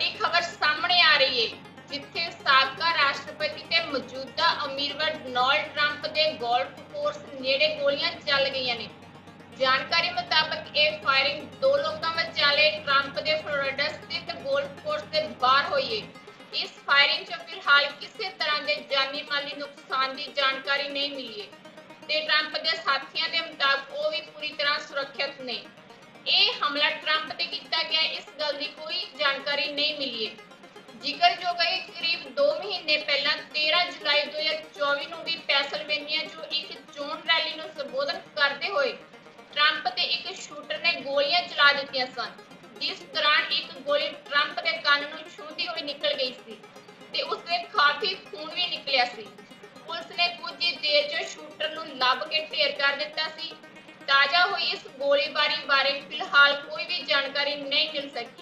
ਵੱਡੀ ਖਬਰ ਸਾਹਮਣੇ ਆ ਰਹੀ ਹੈ ਜਿੱਥੇ ਸਾਬਕਾ ਰਾਸ਼ਟਰਪਤੀ ਤੇ ਮੌਜੂਦਾ ਅਮੀਰਵਰ ਡੋਨਾਲਡ ਟਰੰਪ ਦੇ ਗੋਲਫ ਕੋਰਸ ਨੇੜੇ ਗੋਲੀਆਂ ਚੱਲ ਗਈਆਂ ਨੇ। ਜਾਣਕਾਰੀ ਮੁਤਾਬਕ ਇਹ ਫਾਇਰਿੰਗ ਦੋ ਲੋਕਾਂ ਵਿਚਾਲੇ ਟਰੰਪ ਦੇ ਫਲੋਰੀਡਾ ਸਥਿਤ ਗੋਲਫ ਕੋਰਸ ਦੇ ਬਾਹਰ ਹੋਈ ਹੈ ਇਸ ਫਾਇਰਿੰਗ 'ਚ ਫਿਲਹਾਲ ਕਿਸੇ ਤਰ੍ਹਾਂ ਦੇ ਜਾਨੀ ਮਾਲੀ ਨੁਕਸਾਨ ਦੀ ਜਾਣਕਾਰੀ ਨਹੀਂ ਮਿਲੀ ਹੈ ਤੇ ਟਰੰਪ ਦੇ ਸਾਥੀਆਂ ਦੇ ਮੁਤਾਬਕ ਉਹ ਵੀ ਪੂਰੀ ਤਰ੍ਹਾਂ ਸੁਰੱਖਿਅਤ ਨੇ। ਇਹ ਹਮਲਾ ਟਰੰਪ ਤੇ ਕੀਤਾ ਗਿਆ, ਇਸ ਗੱਲ ਦੀ ਕੋਈ ਜਾਣਕਾਰੀ ਨਹੀਂ ਮਿਲੀ ਹੈ ਜ਼ਿਕਰਯੋਗ ਹੈ ਕਰੀਬ 2 ਮਹੀਨੇ ਪਹਿਲਾਂ 13 ਜੁਲਾਈ 2024 ਨੂੰ ਵੀ ਪੈਸਲਵੇਨੀਆ 'ਚ ਇੱਕ ਚੋਣ ਰੈਲੀ ਨੂੰ ਸੰਬੋਧਨ ਕਰਦੇ ਹੋਏ ਟਰੰਪ ਤੇ ਇੱਕ ਸ਼ੂਟਰ ਨੇ ਗੋਲੀਆਂ ਚਲਾ ਦਿੱਤੀਆਂ ਸਨ। ਜਿਸ ਦੌਰਾਨ ਇੱਕ ਗੋਲੀ ਟਰੰਪ ਦੇ ਕੰਨ ਨੂੰ ਛੂਹਦੀ ਹੋਈ ਨਿਕਲ ਗਈ ਸੀ ਤੇ ਉਸ ਦੇ ਕਾਫੀ ਖੂਨ ਵੀ ਨਿਕਲਿਆ ਸੀ। ਪੁਲਿਸ ਨੇ ਕੁਝ ਹੀ ਦੇਰ 'ਚ ਸ਼ੂਟਰ ਨੂੰ ਲੱਭ ਕੇ ਢੇਰ ਕਰ ਦਿੱਤਾ ਸੀ। ਤਾਜ਼ਾ ਹੋਈ ਇਸ ਗੋਲੀਬਾਰੀ ਬਾਰੇ ਫਿਲਹਾਲ ਕੋਈ ਵੀ ਜਾਣਕਾਰੀ ਨਹੀਂ ਮਿਲ ਸਕੀ।